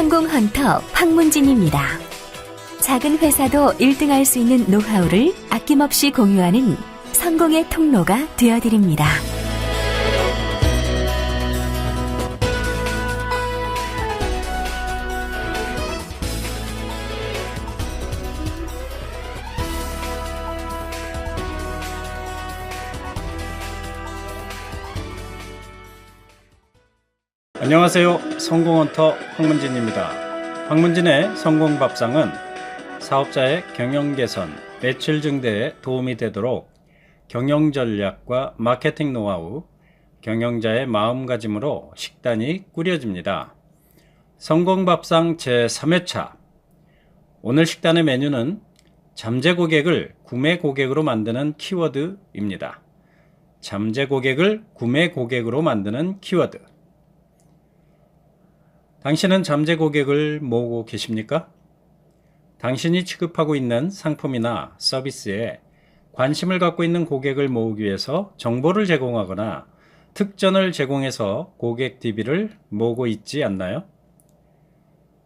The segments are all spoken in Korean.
성공 헌터 황문진입니다. 작은 회사도 1등할 수 있는 노하우를 아낌없이 공유하는 성공의 통로가 되어드립니다. 안녕하세요. 성공헌터 황문진입니다. 황문진의 성공밥상은 사업자의 경영 개선, 매출 증대에 도움이 되도록 경영 전략과 마케팅 노하우, 경영자의 마음가짐으로 식단이 꾸려집니다. 성공밥상 제3회차 오늘 식단의 메뉴는 잠재 고객을 구매 고객으로 만드는 키워드입니다. 잠재 고객을 구매 고객으로 만드는 키워드. 당신은 잠재 고객을 모으고 계십니까? 당신이 취급하고 있는 상품이나 서비스에 관심을 갖고 있는 고객을 모으기 위해서 정보를 제공하거나 특전을 제공해서 고객 DB를 모으고 있지 않나요?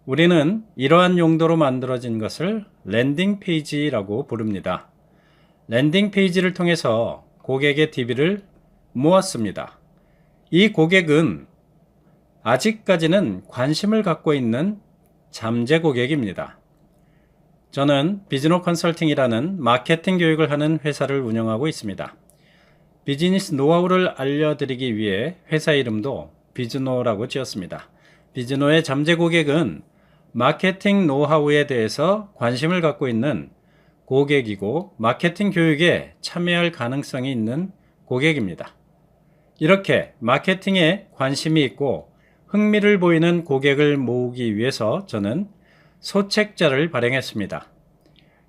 우리는 이러한 용도로 만들어진 것을 랜딩 페이지라고 부릅니다. 랜딩 페이지를 통해서 고객의 DB를 모았습니다. 이 고객은 아직까지는 관심을 갖고 있는 잠재 고객입니다. 저는 비즈노 컨설팅이라는 마케팅 교육을 하는 회사를 운영하고 있습니다. 비즈니스 노하우를 알려드리기 위해 회사 이름도 비즈노라고 지었습니다. 비즈노의 잠재 고객은 마케팅 노하우에 대해서 관심을 갖고 있는 고객이고 마케팅 교육에 참여할 가능성이 있는 고객입니다. 이렇게 마케팅에 관심이 있고 흥미를 보이는 고객을 모으기 위해서 저는 소책자를 발행했습니다.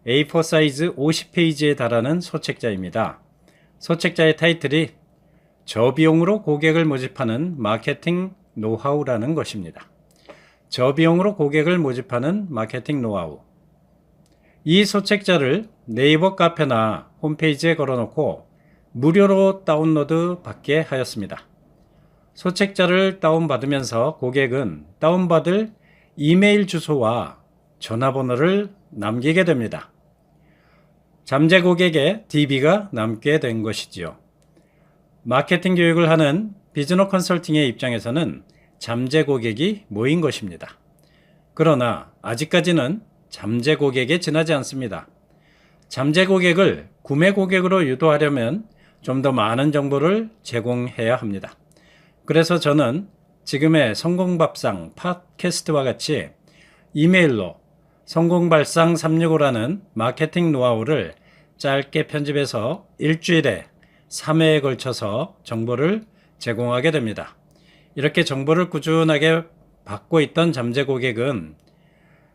A4 사이즈 50페이지에 달하는 소책자입니다. 소책자의 타이틀이 저비용으로 고객을 모집하는 마케팅 노하우라는 것입니다. 저비용으로 고객을 모집하는 마케팅 노하우. 이 소책자를 네이버 카페나 홈페이지에 걸어놓고 무료로 다운로드 받게 하였습니다. 소책자를 다운받으면서 고객은 다운받을 이메일 주소와 전화번호를 남기게 됩니다. 잠재 고객의 DB가 남게 된 것이지요. 마케팅 교육을 하는 비즈너 컨설팅의 입장에서는 잠재 고객이 모인 것입니다. 그러나 아직까지는 잠재 고객에 지나지 않습니다. 잠재 고객을 구매 고객으로 유도하려면 좀 더 많은 정보를 제공해야 합니다. 그래서 저는 지금의 성공밥상 팟캐스트와 같이 이메일로 성공발상 365라는 마케팅 노하우를 짧게 편집해서 일주일에 3회에 걸쳐서 정보를 제공하게 됩니다. 이렇게 정보를 꾸준하게 받고 있던 잠재 고객은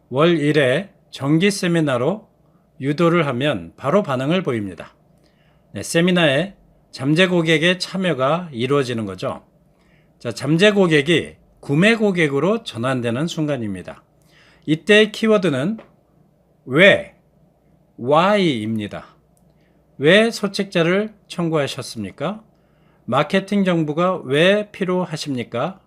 월 1회 정기 세미나로 유도를 하면 바로 반응을 보입니다. 네, 세미나에 잠재 고객의 참여가 이루어지는 거죠. 자, 잠재 고객이 구매 고객으로 전환되는 순간입니다. 이때의 키워드는 왜, why입니다. 왜 소책자를 청구하셨습니까? 마케팅 정보가 왜 필요하십니까?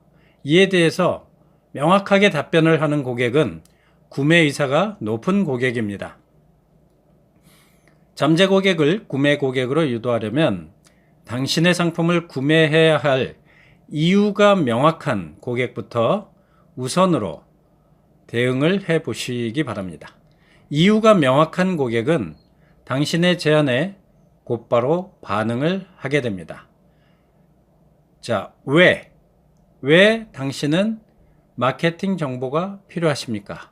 이에 대해서 명확하게 답변을 하는 고객은 구매 의사가 높은 고객입니다. 잠재 고객을 구매 고객으로 유도하려면 당신의 상품을 구매해야 할 이유가 명확한 고객부터 우선으로 대응을 해 보시기 바랍니다. 이유가 명확한 고객은 당신의 제안에 곧바로 반응을 하게 됩니다. 자, 왜? 왜 당신은 마케팅 정보가 필요하십니까?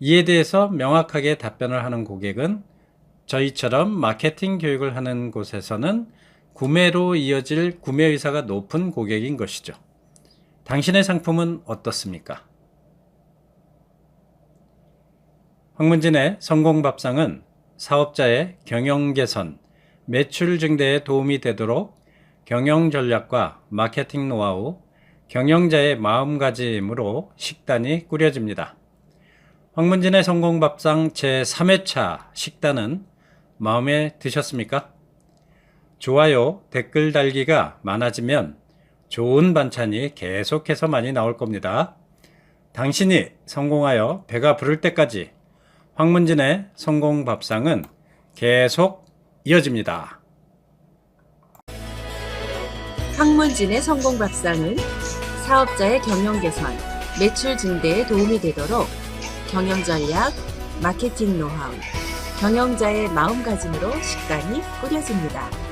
이에 대해서 명확하게 답변을 하는 고객은 저희처럼 마케팅 교육을 하는 곳에서는 구매로 이어질 구매 의사가 높은 고객인 것이죠. 당신의 상품은 어떻습니까? 황문진의 성공밥상은 사업자의 경영 개선, 매출 증대에 도움이 되도록 경영 전략과 마케팅 노하우, 경영자의 마음가짐으로 식단이 꾸려집니다. 황문진의 성공밥상 제3회차 식단은 마음에 드셨습니까? 좋아요, 댓글 달기가 많아지면 좋은 반찬이 계속해서 많이 나올 겁니다. 당신이 성공하여 배가 부를 때까지 황문진의 성공 밥상은 계속 이어집니다. 황문진의 성공 밥상은 사업자의 경영 개선, 매출 증대에 도움이 되도록 경영 전략, 마케팅 노하우, 경영자의 마음가짐으로 식단이 꾸려집니다.